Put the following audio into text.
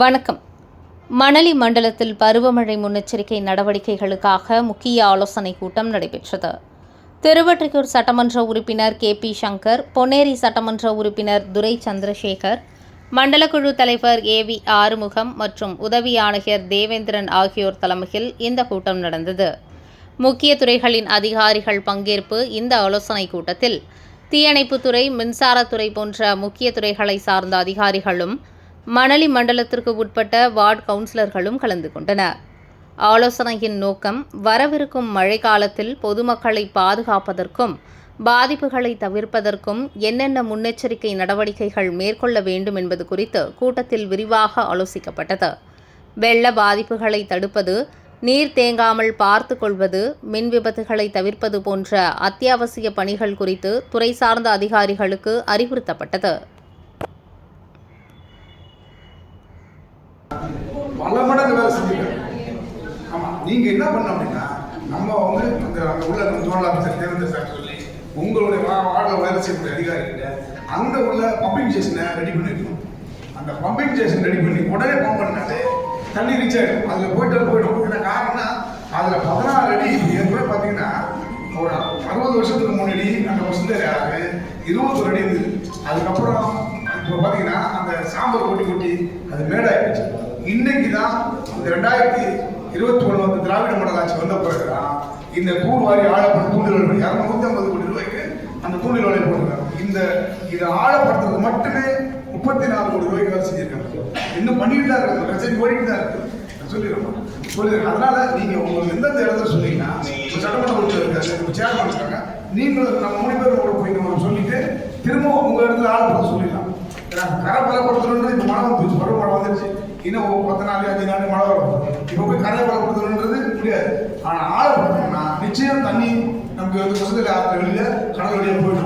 வணக்கம். மணலி மண்டலத்தில் பருவமழை முன்னெச்சரிக்கை நடவடிக்கைகளுக்காக முக்கிய ஆலோசனைக் கூட்டம் நடைபெற்றது. திருவற்றியூர் சட்டமன்ற உறுப்பினர் கே பி சங்கர் பொன்னேரி சட்டமன்ற உறுப்பினர் துரை சந்திரசேகர் மண்டலக்குழு தலைவர் ஏ வி ஆறுமுகம் மற்றும் உதவி ஆணையர் தேவேந்திரன் ஆகியோர் தலைமையில் இந்த கூட்டம் நடந்தது. முக்கிய துறைகளின் அதிகாரிகள் பங்கேற்பு இந்த ஆலோசனைக் கூட்டத்தில் தீயணைப்புத்துறை மின்சாரத்துறை போன்ற முக்கிய துறைகளை சார்ந்த அதிகாரிகளும் மணலி மண்டலத்திற்கு உட்பட்ட வார்டு கவுன்சிலர்களும் கலந்து கொண்டனர். ஆலோசனையின் நோக்கம் வரவிருக்கும் மழைக்காலத்தில் பொதுமக்களை பாதுகாப்பதற்கும் பாதிப்புகளை தவிர்ப்பதற்கும் என்னென்ன முன்னெச்சரிக்கை நடவடிக்கைகள் மேற்கொள்ள வேண்டும் என்பது குறித்து கூட்டத்தில் விரிவாக ஆலோசிக்கப்பட்டது. வெள்ள பாதிப்புகளை தடுப்பது நீர் தேங்காமல் பார்த்து கொள்வது மின் விபத்துகளை தவிர்ப்பது போன்ற அத்தியாவசிய பணிகள் குறித்து துறை சார்ந்த அதிகாரிகளுக்கு அறிவுறுத்தப்பட்டது. பல மடங்கு வேலை செஞ்சுருக்காங்க ஆமா நீங்க என்ன பண்ண அப்படின்னா நம்ம வந்து அந்த அங்கே உள்ள நம்ம ஆஃபீஸர் தேர்ந்த சார் சொல்லி உங்களுடைய வா- வார்டில் வேலை செய்யக்கூடிய அதிகாரிகிட்ட அங்க உள்ள பம்பிங் ஸ்டேஷனை ரெடி பண்ணி வைக்கணும் அந்த பம்பிங் ஸ்டேஷன் ரெடி பண்ணி உடனே பம்ப் பண்ணாலே தண்ணி ரீச் ஆகிடும் அதில் போயிட்டு போயிடும். என்ன காரணம்னா அதுல பதினாறு அடி ஏற்கனவே பார்த்தீங்கன்னா ஒரு அறுபது வருஷத்துக்கு முன்னாடி அந்த வசந்தர் யாரு? ஒரு அடி இருந்தது. அதுக்கப்புறம் இப்போ பார்த்தீங்கன்னா அந்த சாம்பார் கொட்டி கொட்டி அது மேடாயிடுச்சு இன்னைக்கு தான் இந்த ரெண்டாயிரத்தி இருபத்தி ஒண்ணு வந்து திராவிட மண்டலாட்சி ஆட்சி வந்த பிறகுதான் இந்த தூர்வாரி ஆழப்படும் தூண்டில் இரநூத்தி ஐம்பது கோடி ரூபாய்க்கு அந்த தூண்டில் வேலையை போட்டுருக்காங்க. இந்த இதை ஆழப்படுத்துறது மட்டுமே முப்பத்தி நாலு கோடி ரூபாய்க்கு வேலை செஞ்சிருக்காங்க. இன்னும் பண்ணிட்டு தான் இருக்கு பிரச்சனை போயிட்டு தான் இருக்கு சொல்லிடுறோம். சொல்லிடுறேன் அதனால நீங்க உங்களுக்கு எந்தெந்த இடத்துல சொன்னீங்கன்னா இப்போ சட்டமன்ற உறுப்பினர் இருக்காரு சேர்மன் இருக்காங்க நீங்களும் நம்ம மூணு பேரும் கூட போய் நம்ம சொல்லிட்டு திரும்ப உங்க இடத்துல ஆழப்படுத்த சொல்லிடலாம் ஏன்னா கரை பலப்படுத்தணுன்றது இப்போ மழை வந்துருச்சு பருவ மழை வந்துருச்சு இன்னும் ஒரு பத்து நாள் அஞ்சு நாள் மழை வரும். இப்போ போய் கரையை பலப்படுத்தணுன்றது முடியாது. ஆனால் ஆழப்படுத்தணும்னா நிச்சயம் தண்ணி நமக்கு வந்து வசதியில் ஆற்று வெளியில் கடல் வழியாக போயிடும்